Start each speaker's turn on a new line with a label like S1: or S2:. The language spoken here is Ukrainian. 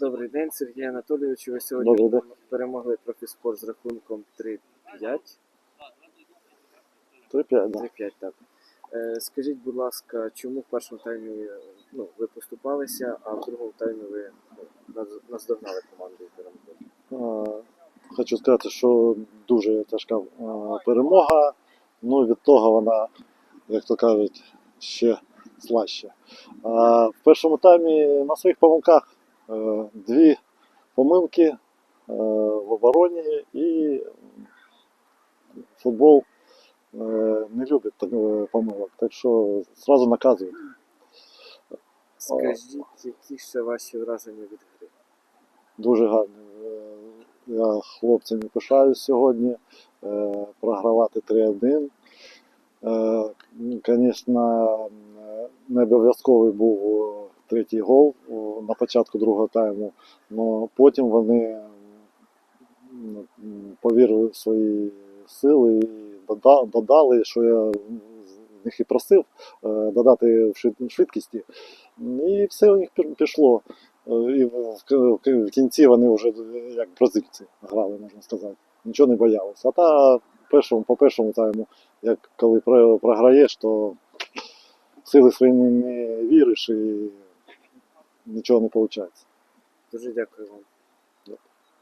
S1: Добрий день, Сергій Анатолійович. Ви сьогодні
S2: Добрий день.
S1: перемогли профіспорт з рахунком 3-5.
S2: 3-5, да.
S1: 3-5, так. Е, Скажіть, будь ласка, чому в першому таймі е, ну, ви поступалися, а в другому таймі ви ну, наз- наздогнали команду і перемогли?
S2: Е, Хочу сказати, що дуже тяжка е, перемога. Ну від того вона, як то кажуть, ще слаще. А в першому таймі на своїх помилках е, дві помилки е, в обороні і футбол е, не любить е, помилок, так що зразу наказують.
S1: Скажіть, які ще ваші враження від гри?
S2: Дуже гарно. Е, Я хлопцями пишаюсь сьогодні. Е, Програвати 3-1. Е, ну, Звісно, не обов'язковий був е, третій гол на початку другого тайму, але потім вони повірили в свої сили і додали, що я них і просив, е, додати в швидкості. І все у них пішло. Е, І в, кінці вони вже як бразильці грали, можна сказати. Нічого не боялися. А та першому, по першому тайму, як коли програєш, то сили свої не віриш і нічого не виходить.
S1: Дуже дякую вам.